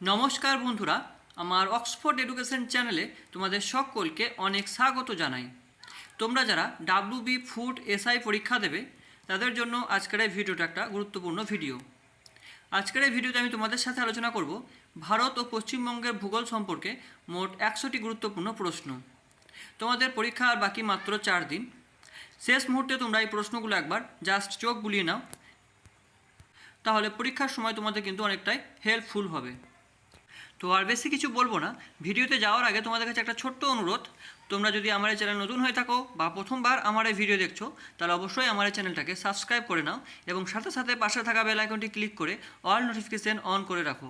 নমস্কার বন্ধুরা, আমার অক্সফোর্ড এডুকেশন চ্যানেলে তোমাদের সকলকে অনেক স্বাগত জানাই। তোমরা যারা ডাব্লিউ বি ফুড এসআই পরীক্ষা দেবে, তাদের জন্য আজকের এই ভিডিওটা একটা গুরুত্বপূর্ণ ভিডিও আজকের এই ভিডিওতে আমি তোমাদের সাথে আলোচনা করব ভারত ও পশ্চিমবঙ্গের ভূগোল সম্পর্কে মোট একশোটি গুরুত্বপূর্ণ প্রশ্ন। তোমাদের পরীক্ষা আর বাকি মাত্র চার দিন। শেষ মুহূর্তে তোমরা এই প্রশ্নগুলো একবার জাস্ট চোখ বুলিয়ে নাও। তাহলে পরীক্ষার সময় তোমাদের কিন্তু অনেকটাই হেল্পফুল হবে। তো আর বেশি কিছু বলব না। ভিডিওতে যাওয়ার আগে তোমাদের কাছে একটা ছোট্ট অনুরোধ। তোমরা যদি আমার এই চ্যানেল নতুন হয়ে থাকো বা প্রথমবার আমার এই ভিডিও দেখছ, তাহলে অবশ্যই আমার এই চ্যানেলটাকে সাবস্ক্রাইব করে নাও এবং সাথে সাথে পাশে থাকা বেল আইকনটি ক্লিক করে অল নোটিফিকেশন অন করে রাখো।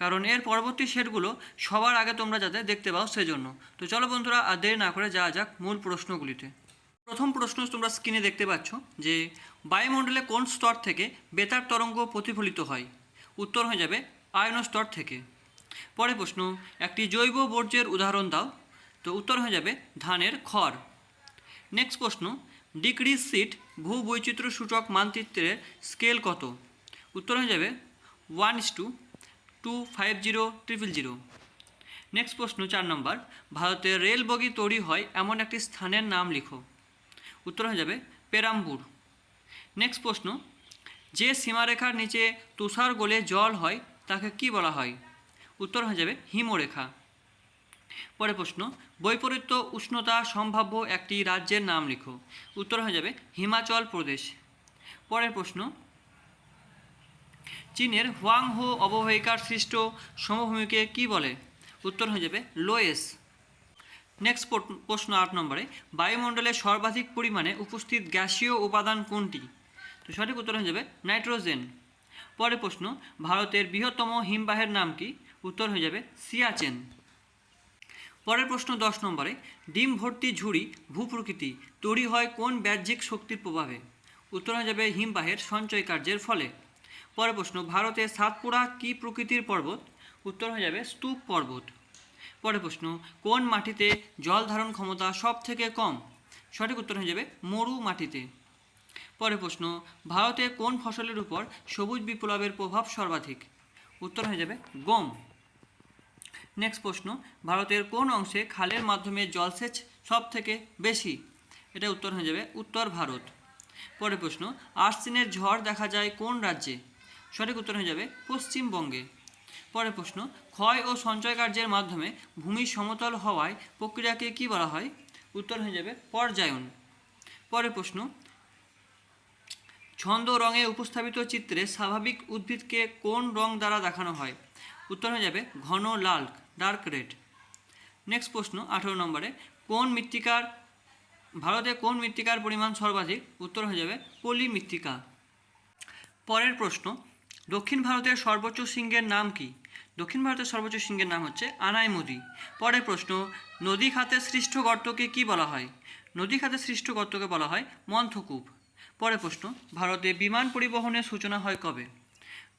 কারণ এর পরবর্তী সেটগুলো সবার আগে তোমরা যাতে দেখতে পাও সেজন্য। তো চলো বন্ধুরা, আর দেরি না করে যাওয়া যাক মূল প্রশ্নগুলিতে। প্রথম প্রশ্ন তোমরা স্ক্রিনে দেখতে পাচ্ছ যে, বায়ুমণ্ডলে কোন স্তর থেকে বেতার তরঙ্গ প্রতিফলিত হয়? উত্তর হয়ে যাবে আয়ন স্তর থেকে। পরে প্রশ্ন, একটি জৈব বর্জ্যের উদাহরণ দাও। তো উত্তর হয়ে যাবে ধানের খড়। নেক্সট প্রশ্ন ডিগ্রি সিট ভূ বৈচিত্র্য সূচক মানচিত্রের স্কেল কত? উত্তর হয়ে যাবে one is two two five zero triple zero. Next প্রশ্ন, চার নম্বর, ভারতের রেল বগি তৈরি হয় এমন একটি স্থানের নাম লিখো। উত্তর হয়ে যাবে পেরাম্বুর। নেক্সট প্রশ্ন যে সীমারেখার নিচে তুষার গলে জল হয়, তাকে কি বলা হয়? উত্তর হয়ে যাবে হিমরেখা। পরে প্রশ্ন, বৈপরীত্য উষ্ণতা সম্ভাব্য একটি রাজ্যের নাম লিখো। উত্তর হয়ে যাবে হিমাচল প্রদেশ। পরের প্রশ্ন, চীনের হোয়াংহো অববাহিকার সৃষ্ট সমভূমিকে কি বলে? উত্তর হয়ে যাবে লোয়েস। নেক্সট প্রশ্ন আট নম্বরে, বায়ুমণ্ডলে সর্বাধিক পরিমাণে উপস্থিত গ্যাসীয় উপাদান কোনটি? তো সঠিক উত্তর হয়ে যাবে নাইট্রোজেন। পরের প্রশ্ন, ভারতের বৃহত্তম হিমবাহের নাম কি? উত্তর হয়ে যাবে সিয়াচেন। পরের প্রশ্ন দশ নম্বরে, ডিম ভর্তি ঝুড়ি ভূপ্রকৃতি তৈরি হয় কোন বাহ্যিক শক্তির প্রভাবে? উত্তর হয়ে যাবে হিমবাহের সঞ্চয় কার্যের ফলে। পরের প্রশ্ন, ভারতের সাতপুরা কি প্রকৃতির পর্বত? উত্তর হয়ে যাবে স্তূপ পর্বত। পরের প্রশ্ন, কোন মাটিতে জল ধারণ ক্ষমতা সব থেকে কম? সঠিক উত্তর হয়ে যাবে মরু মাটিতে। পরের প্রশ্ন, ভারতে কোন ফসলের উপর সবুজ বিপ্লবের প্রভাব সর্বাধিক? উত্তর হয়ে যাবে গম। নেক্সট প্রশ্ন, ভারতের কোন অংশে খালের মাধ্যমে জলসেচ সব থেকে বেশি? এটা উত্তর হয়ে যাবে উত্তর ভারত। পরের প্রশ্ন আশ্বিনের ঝড় দেখা যায় কোন রাজ্যে? সঠিক উত্তর হয়ে যাবে পশ্চিমবঙ্গে। পরের প্রশ্ন, ক্ষয় ও সঞ্চয় কার্যের মাধ্যমে ভূমি সমতল হওয়ায় প্রক্রিয়াকে কি বলা হয়? উত্তর হয়ে যাবে পর্যায়ন। পরের প্রশ্ন ছন্দ রঙে উপস্থাপিত চিত্রে স্বাভাবিক উদ্ভিদকে কোন রং দ্বারা দেখানো হয়? উত্তর হয়ে যাবে ঘন লাল ডার্ক রেড নেক্সট প্রশ্ন, আঠেরো নম্বরে, কোন মৃত্তিকার, ভারতে কোন মৃত্তিকার পরিমাণ সর্বাধিক? উত্তর হয়ে যাবে পলি মৃত্তিকা পরের প্রশ্ন, দক্ষিণ ভারতের সর্বোচ্চ সিংহের নাম কি? দক্ষিণ ভারতের সর্বোচ্চ সিংহের নাম হচ্ছে আনাইমুদি। পরের প্রশ্ন, নদী খাতে সৃষ্ট গর্তকে কি বলা হয়? নদী খাতে সৃষ্ট গর্তকে বলা হয় মন্থকূপ। পরের প্রশ্ন, ভারতে বিমান পরিবহনের সূচনা হয় কবে?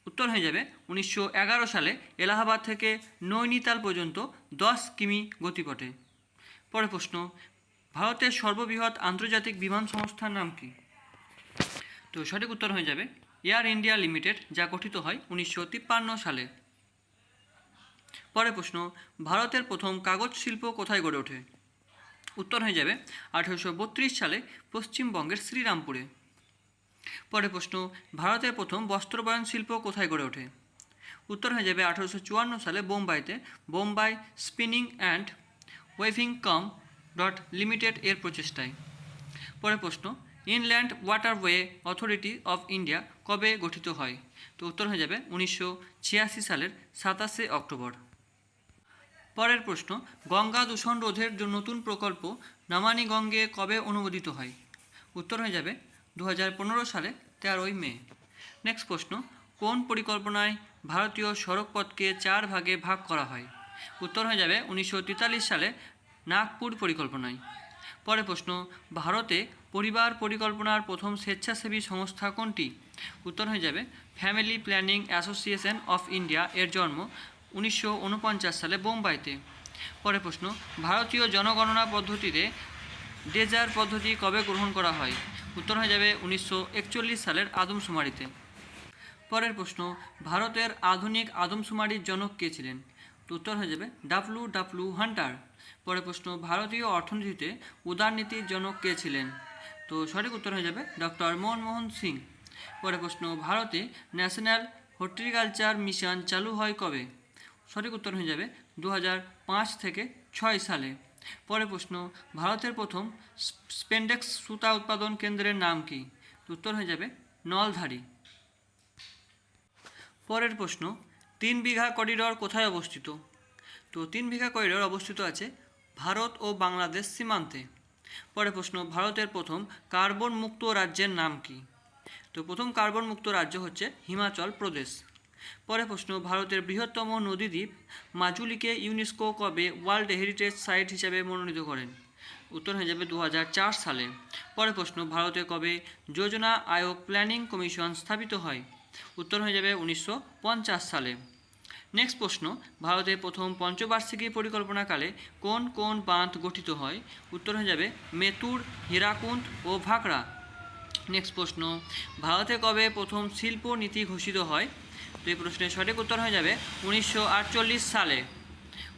উত্তর হয়ে যাবে, উনিশশো এগারো সালে এলাহাবাদ থেকে নৈনিতাল পর্যন্ত দশ কিমি গতিপথে। পরের প্রশ্ন, ভারতের সর্ববৃহৎ আন্তর্জাতিক বিমান সংস্থার নাম কি? তো সঠিক উত্তর হয়ে যাবে, এয়ার ইন্ডিয়া লিমিটেড, যা গঠিত হয় উনিশশো তিপ্পান্ন সালে। পরের প্রশ্ন, ভারতের প্রথম কাগজ শিল্প কোথায় গড়ে ওঠে? উত্তর হয়ে যাবে, আঠেরোশো বত্রিশ সালে পশ্চিমবঙ্গের শ্রীরামপুরে। পরের প্রশ্ন, ভারতের প্রথম বস্ত্রবয়ন শিল্প কোথায় গড়ে ওঠে? উত্তর হয়ে যাবে আঠারোশো চুয়ান্ন সালে বোম্বাইতে। Bombay spinning and weaving com dot limited এর প্রচেষ্টায়। পরের প্রশ্ন, inland waterway authority of India কবে গঠিত হয়? তো উত্তর হয়ে যাবে উনিশশো ছিয়াশি সালের সাতাশে অক্টোবর। পরের প্রশ্ন, গঙ্গা দূষণ রোধের জন্য নতুন প্রকল্প নমানি গঙ্গে কবে অনুমোদিত হয়? উত্তর হয়ে যাবে দু হাজার পনেরো সালে তেরোই মে। নেক্সট প্রশ্ন, কোন পরিকল্পনায় ভারতীয় সড়কপথকে চার ভাগে ভাগ করা হয়? উত্তর হয়ে যাবে উনিশশো তেতাল্লিশ সালে নাগপুর পরিকল্পনায়। পরে প্রশ্ন, ভারতে পরিবার পরিকল্পনার প্রথম স্বেচ্ছাসেবী সংস্থা কোনটি? উত্তর হয়ে যাবে family planning association of India এর জন্ম উনিশশো ঊনপঞ্চাশ সালে বোম্বাইতে। পরে প্রশ্ন, ভারতীয় জনগণনা পদ্ধতিতে ডেজার পদ্ধতি কবে গ্রহণ করা হয়? উত্তর হয়ে যাবে উনিশশো একচল্লিশ সালের আদমশুমারিতে। পরের প্রশ্ন, ভারতের আধুনিক আদমশুমারির জনক কে ছিলেন? তো উত্তর হয়ে যাবে ডাব্লু ডাব্লু হান্টার। পরের প্রশ্ন, ভারতীয় অর্থনীতিতে উদারনীতির জনক কে ছিলেন? তো সঠিক উত্তর হয়ে যাবে ডক্টর মনমোহন সিং। পরের প্রশ্ন, ভারতে ন্যাশনাল হর্টিকালচার মিশন চালু হয় কবে? সঠিক উত্তর হয়ে যাবে দু থেকে ছয় সালে। পরের প্রশ্ন, ভারতের প্রথম স্পেন্ডেক্স সুতা উৎপাদন কেন্দ্রের নাম কি? উত্তর হয়ে যাবে নলধারী। পরের প্রশ্ন, তিন বিঘা করিডর কোথায় অবস্থিত? তো তিন বিঘা করিডর অবস্থিত আছে ভারত ও বাংলাদেশ সীমান্তে। পরের প্রশ্ন, ভারতের প্রথম কার্বন মুক্ত রাজ্যের নাম কি? তো প্রথম কার্বন মুক্ত রাজ্য হচ্ছে হিমাচল প্রদেশ। পরের প্রশ্ন, ভারতের বৃহত্তম নদীদ্বীপ মাজুলিকে ইউনেস্কো কবে ওয়ার্ল্ড হেরিটেজ সাইট হিসেবে মনোনীত করেন? উত্তর হয়ে যাবে দু হাজার চার সালে। পরের প্রশ্ন, ভারতে কবে যোজনা আয়োগ প্ল্যানিং কমিশন স্থাপিত হয়? উত্তর হয়ে যাবে উনিশশো পঞ্চাশ সালে। নেক্সট প্রশ্ন ভারতের প্রথম পঞ্চবার্ষিকী পরিকল্পনাকালে কোন কোন বাঁধ গঠিত হয়? উত্তর হয়ে যাবে মেতুর হীরাকুন্দ ও ভাকড়া। নেক্সট প্রশ্ন, ভারতে কবে প্রথম শিল্প নীতি ঘোষিত হয়? তো এই প্রশ্নের সঠিক উত্তর হয়ে যাবে উনিশশো আটচল্লিশ সালে।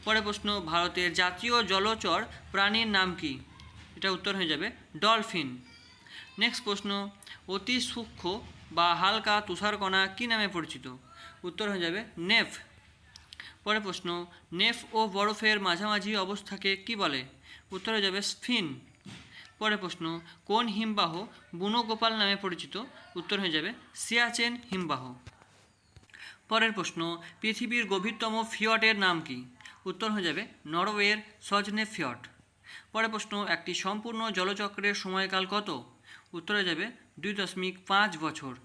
পরের প্রশ্ন, ভারতের জাতীয় জলচর প্রাণীর নাম কি? এটা উত্তর হয়ে যাবে ডলফিন। নেক্সট প্রশ্ন, অতি সূক্ষ্ম বা হালকা তুষারকণা কী নামে পরিচিত? উত্তর হয়ে যাবে নেফ। পরে প্রশ্ন, নেফ ও বরফের মাঝামাঝি অবস্থাকে কি বলে? উত্তর হয়ে যাবে স্ফিন। পরের প্রশ্ন, কোন হিমবাহ বুনো গোপাল নামে পরিচিত? উত্তর হয়ে যাবে সিয়াচেন হিমবাহ। পরের প্রশ্ন, পৃথিবীর গভীরতম ফিয়টের নাম কি? উত্তর হয়ে যাবে, নরওয়ের সজনে ফিয়ট। পরের প্রশ্ন, একটি সম্পূর্ণ জলচক্রের সময়কাল কত? উত্তর হয়ে যাবে, দুই দশমিক পাঁচ বছর।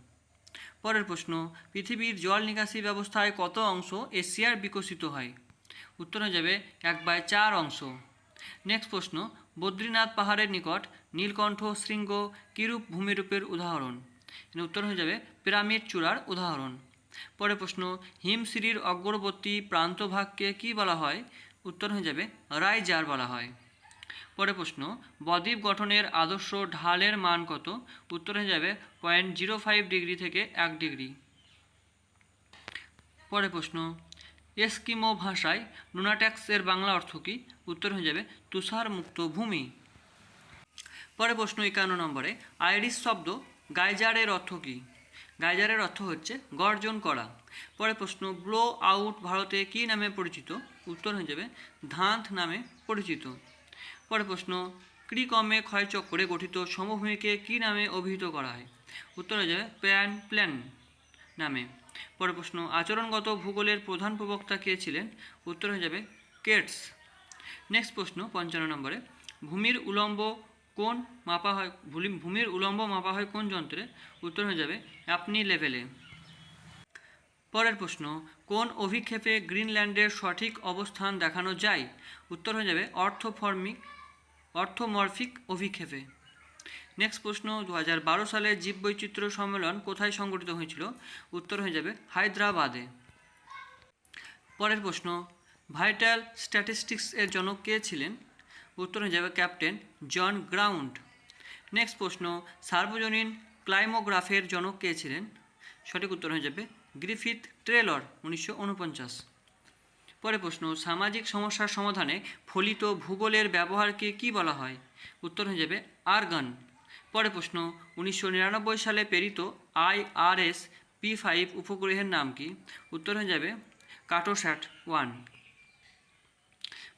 পরের প্রশ্ন, পৃথিবীর জল নিকাশি ব্যবস্থায় কত অংশ এশিয়ার বিকশিত হয়? উত্তর হয়ে যাবে, এক বাই চার অংশ। নেক্সট প্রশ্ন, বদ্রীনাথ পাহাড়ের নিকট নীলকণ্ঠ শৃঙ্গ কিরূপ ভূমিরূপের উদাহরণ? উত্তর হয়ে যাবে, পিরামিড চূড়ার উদাহরণ। পরের প্রশ্ন হিমশিরির অগ্রবর্তী প্রান্তভাগকে কি বলা হয়? উত্তর হয়ে যাবে, রাইজার বলা হয়। পরের প্রশ্ন, বদ্বীপ গঠনের আদর্শ ঢালের মান কত? উত্তর হয়ে যাবে, পয়েন্ট জিরো ফাইভ ডিগ্রি থেকে এক ডিগ্রি। পরের প্রশ্ন, এস্কিমো ভাষায় নুনাট্যাক্স এর বাংলা অর্থ কী? উত্তর হয়ে যাবে তুষার মুক্ত ভূমি। পরের প্রশ্ন একান্ন নম্বরে, আইরিশ শব্দ গাইজারের অর্থ কী? গাইজারের অর্থ হচ্ছে গর্জন করা। পরের প্রশ্ন ব্লো আউট ভারতে কী নামে পরিচিত? উত্তর হয়ে যাবে, ধাঁধ নামে পরিচিত। পরের প্রশ্ন, ক্রিকমে ক্ষয়চক্রে গঠিত সমভূমিকে কী নামে অভিহিত করা হয়? উত্তর হয়ে যাবে, প্যান প্ল্যান নামে। পরের প্রশ্ন, আচরণগত ভূগোলের প্রধান প্রবক্তা কে ছিলেন? উত্তর হয়ে যাবে, কেটস। নেক্সট প্রশ্ন, পঞ্চান্ন নম্বরে, ভূমির উলম্ব কোন মাপা হয় ভূমির উলম্ব মাপা হয় কোন যন্ত্রে? উত্তর হয়ে যাবে আপনি লেভেলে। পরের প্রশ্ন, কোন অভিক্ষেপে গ্রিনল্যান্ডের সঠিক অবস্থান দেখানো যায়? উত্তর হয়ে যাবে অর্থফর্মিক, অর্থমরফিক অভিক্ষেপে। নেক্সট প্রশ্ন দু হাজার বারো সালে জীববৈচিত্র্য সম্মেলন কোথায় সংগঠিত হয়েছিল? উত্তর হয়ে যাবে হায়দ্রাবাদে। পরের প্রশ্ন, ভাইটাল স্ট্যাটিস্টিক্স এর জনক কে ছিলেন? উত্তর হয়ে যাবে ক্যাপ্টেন জন গ্রাউন্ড। নেক্সট প্রশ্ন, সার্বজনীন ক্লাইমোগ্রাফের জনক কে ছিলেন? সঠিক উত্তর হয়ে যাবে গ্রিফিথ ট্রেলর, উনিশশো উনপঞ্চাশ। পরে প্রশ্ন, সামাজিক সমস্যার সমাধানে ফলিত ভূগোলের ব্যবহারকে কি বলা হয়? উত্তর হয়ে যাবে আরগান। পরে প্রশ্ন, উনিশশো নিরানব্বই সালে প্রেরিত আইআরএস পি ফাইভ উপগ্রহের নাম কি? উত্তর হয়ে যাবে কাটোস্যাট ওয়ান।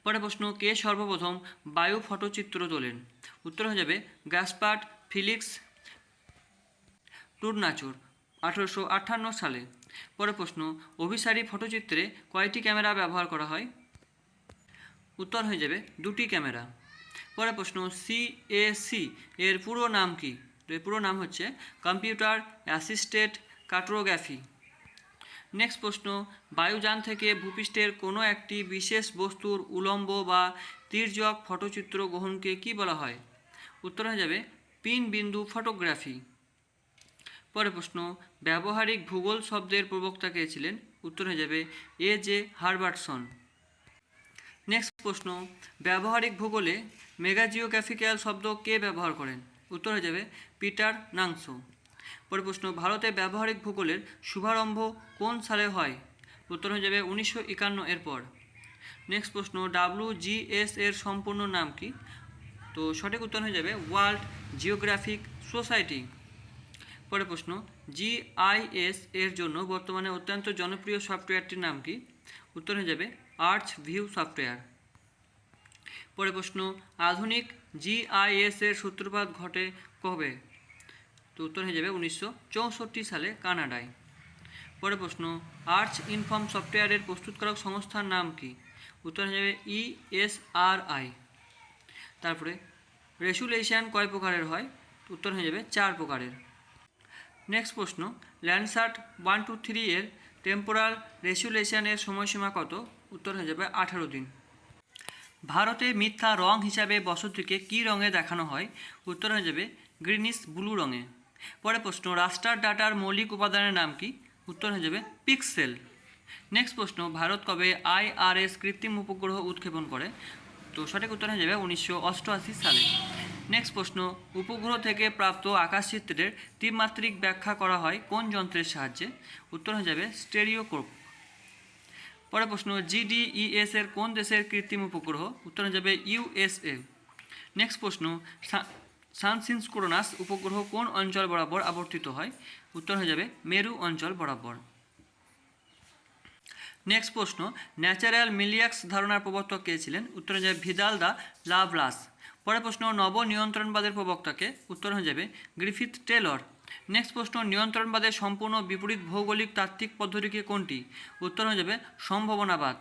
পরে প্রশ্ন, কে সর্বপ্রথম বায়ু ফটোচিত্র তোলেন? উত্তর হয়ে যাবে গ্যাসপার্ট ফিলিক্স টুরনাচুর আঠেরোশো আটান্ন সালে। পরে প্রশ্ন, অভিসারী ফটোচিত্রে কয়টি ক্যামেরা ব্যবহার করা হয়? উত্তর হয়ে যাবে দুটি ক্যামেরা। পরে প্রশ্ন সিএসি এর পুরো নাম কি? এর পুরো নাম হচ্ছে কম্পিউটার অ্যাসিস্টেড কার্টোগ্রাফি। নেক্সট প্রশ্ন, বায়ুযান থেকে ভূপৃষ্ঠের কোনো একটি বিশেষ বস্তুর উলম্ব বা তির্যক ফটোচিত্র গ্রহণকে কি বলা হয়? উত্তর হয়ে যাবে, পিন বিন্দু ফটোগ্রাফি। পরে প্রশ্ন, ব্যবহারিক ভূগোল শব্দের প্রবক্তা কে ছিলেন? উত্তর হয়ে যাবে, এ জে হারবার্টসন। নেক্সট প্রশ্ন, ব্যবহারিক ভূগোলে মেগাজিওগ্রাফিক্যাল শব্দ কে ব্যবহার করেন? উত্তর হয়ে যাবে, পিটার নাংসো। পরে প্রশ্ন, ভারতে ব্যবহারিক ভূগোলের শুভারম্ভ কোন সালে হয়? উত্তর হয়ে যাবে উনিশশো একান্ন এর পর নেক্সট প্রশ্ন ডাব্লিউ জিএস এর সম্পূর্ণ নাম কি? তো সঠিক উত্তর হয়ে যাবে ওয়ার্ল্ড জিওগ্রাফিক সোসাইটি। পরে প্রশ্ন জিআইএস এর জন্য বর্তমানে অত্যন্ত জনপ্রিয় সফটওয়্যারটির নাম কি? উত্তর হয়ে যাবে আর্চ ভিউ সফটওয়্যার। পরে প্রশ্ন, আধুনিক জিআইএস এর সূত্রপাত ঘটে কবে? তো উত্তর হয়ে যাবে উনিশশো চৌষট্টি সালে কানাডায়। পরে প্রশ্ন, আর্চ ইনফর্ম সফটওয়্যারের প্রস্তুতকারক সংস্থার নাম কি? উত্তর হয়ে যাবে ইএসআরআই তারপরে, রেসুলেশন কয় প্রকারের হয়? উত্তর হয়ে যাবে চার প্রকারের। নেক্সট প্রশ্ন, ল্যান্ডসার্ট ওয়ান টু থ্রি এর টেম্পোরাল রেসুলেশনের সময়সীমা কত? উত্তর হয়ে যাবে আঠারো দিন। ভারতে মিথ্যা রং হিসাবে বসতিকে কী রঙে দেখানো হয়? উত্তর হয়ে যাবে গ্রিনিস ব্লু রঙে। পরে প্রশ্ন, রাস্টার ডাটার মৌলিক উপাদানের নাম কি? উত্তর হয়ে যাবে, পিক্সেল। নেক্সট প্রশ্ন, ভারত কবে আইআরএস কৃত্রিম উপগ্রহ উৎক্ষেপণ করে? তো সঠিক উত্তর হয়ে যাবে উনিশশো অষ্টআশি সালে। নেক্সট প্রশ্ন, উপগ্রহ থেকে প্রাপ্ত আকাশচিত্রের ত্রিমাত্রিক ব্যাখ্যা করা হয় কোন যন্ত্রের সাহায্যে? উত্তর হয়ে যাবে স্টেরিওকোপ পরে প্রশ্ন জিডিইএস এর কোন দেশের কৃত্রিম উপগ্রহ? উত্তর হয়ে যাবে ইউএসএ নেক্সট প্রশ্ন সানসিনস্ক্রোনাস উপগ্রহ কোন অঞ্চল বরাবর আবর্তিত হয়? উত্তর হয়ে যাবে, মেরু অঞ্চল বরাবর। নেক্সট প্রশ্ন, ন্যাচারাল মিলিয়াক্স ধারণার প্রবর্তক কে ছিলেন? উত্তর হয়ে যাবে, ভিদাল দা লাভলাস। পরের প্রশ্ন নব নিয়ন্ত্রণবাদের প্রবক্তাকে উত্তর হয়ে যাবে, গ্রিফিথ টেলর। নেক্সট প্রশ্ন নিয়ন্ত্রণবাদের সম্পূর্ণ বিপরীত ভৌগোলিক তাত্ত্বিক পদ্ধতিকে কোনটি? উত্তর হয়ে যাবে, সম্ভাবনাবাদ।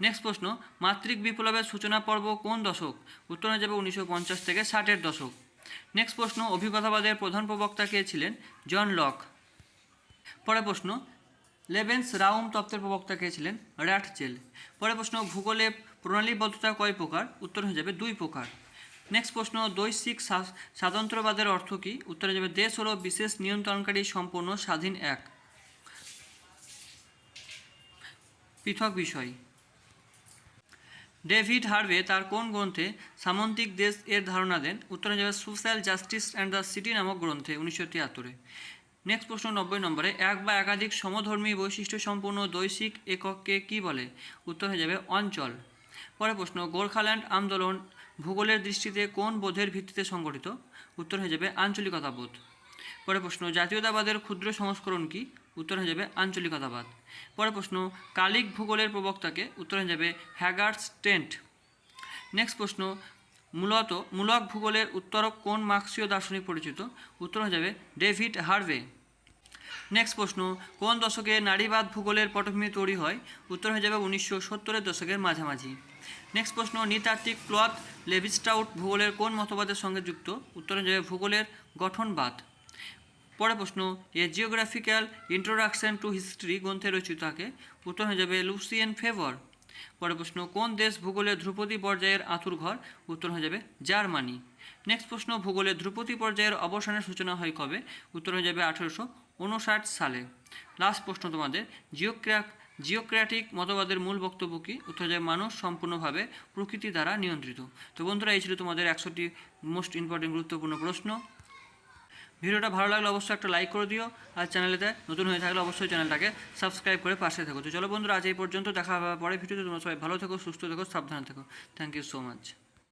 নেক্সট প্রশ্ন, মাতৃক বিপ্লবের সূচনা পর্ব কোন দশক? উত্তর হয়ে যাবে, উনিশশো পঞ্চাশ থেকে ষাটের দশক। নেক্সট প্রশ্ন, অভিজ্ঞতাবাদের প্রধান প্রবক্তা কে ছিলেন? John Locke. পরের প্রশ্ন, লেবেন্স রাউম তত্ত্বের প্রবক্তা কে ছিলেন? র্যাটচেল। পরের প্রশ্ন, ভূগোলে প্রণালীবদ্ধতা কয় প্রকার? উত্তর হয়ে যাবে দুই প্রকার। নেক্সট প্রশ্ন, দৈশিক স্বাতন্ত্র্যবাদের অর্থ কী? উত্তর যাবে, দেশ হলো বিশেষ নিয়ন্ত্রণকারী, সম্পূর্ণ, স্বাধীন এক। পৃথক বিষয়। ডেভিড হার্ভে তার কোন গ্রন্থে সামন্তিক দেশ এর ধারণা দেন? উত্তর যাবে social justice and the city নামক গ্রন্থে, উনিশশো তিয়াত্তরে। নেক্সট প্রশ্ন নব্বই নম্বরে, এক বা একাধিক সমধর্মী বৈশিষ্ট্য সম্পূর্ণ দৈশিক একককে কী বলে? উত্তর হয়ে যাবে অঞ্চল। পরের প্রশ্ন, গোর্খাল্যান্ড আন্দোলন ভূগোলের দৃষ্টিতে কোন বোধের ভিত্তিতে সংগঠিত? উত্তর হয়ে যাবে আঞ্চলিকতাবোধ। পরের প্রশ্ন, জাতীয়তাবাদের ক্ষুদ্র সংস্করণ কি? উত্তর হয়ে যাবে আঞ্চলিকতাবাদ। পরের প্রশ্ন, কালিক ভূগোলের প্রবক্তাকে উত্তর হয়ে যাবে হ্যাগার্স টেন্ট। নেক্সট প্রশ্ন, মূলত মূলক ভূগোলের উত্তরক কোন মার্ক্সীয় দার্শনিক পরিচিত? উত্তর হয়ে যাবে ডেভিড হার্ভে। নেক্সট প্রশ্ন, কোন দশকে নারীবাদ ভূগোলের পটভূমি তৈরি হয়? উত্তর হয়ে যাবে উনিশশো সত্তরের দশকের মাঝামাঝি। নেক্সট প্রশ্ন, নৃতাত্ত্বিক ক্লথ লেভিস্টাউট ভূগোলের কোন মতবাদের সঙ্গে যুক্ত? উত্তর হয়ে যাবে ভূগোলের গঠনবাদ। পরের প্রশ্ন, a geographical introduction to history গ্রন্থে রচিত থাকে। উত্তর হয়ে যাবে লুসিয়ান ফেভর পরের প্রশ্ন, কোন দেশ ভূগোলে ধ্রুপদী পর্যায়ের আঁতুর ঘর? উত্তর হয়ে যাবে জার্মানি। নেক্সট প্রশ্ন, ভূগোলে ধ্রুপদী পর্যায়ের অবসানের সূচনা হয় কবে? উত্তর হয়ে যাবে আঠেরোশো উনষাট সালে। লাস্ট প্রশ্ন তোমাদের জিওক্র্যাক জিওক্র্যাটিক মতবাদের মূল বক্তব্য কী? উত্তর হয়ে যাবে মানুষ সম্পূর্ণভাবে প্রকৃতি দ্বারা নিয়ন্ত্রিত। তো বন্ধুরা, এই ছিল তোমাদের একশোটি মোস্ট ইম্পর্টেন্ট গুরুত্বপূর্ণ প্রশ্ন। ভিডিওটা ভালো লাগলে অবশ্যই একটা লাইক করে দিও। আর চ্যানেলেতে নতুন হয়ে থাকলে অবশ্যই চ্যানেলটাকে সাবস্ক্রাইব করে পাশে থাকো। তো চলো বন্ধুরা, আজ এই পর্যন্ত। দেখা হবে পরে ভিডিওতে। তোমরা সবাই ভালো থেকো, সুস্থ থেকো, সাবধানে থেকো। Thank you so much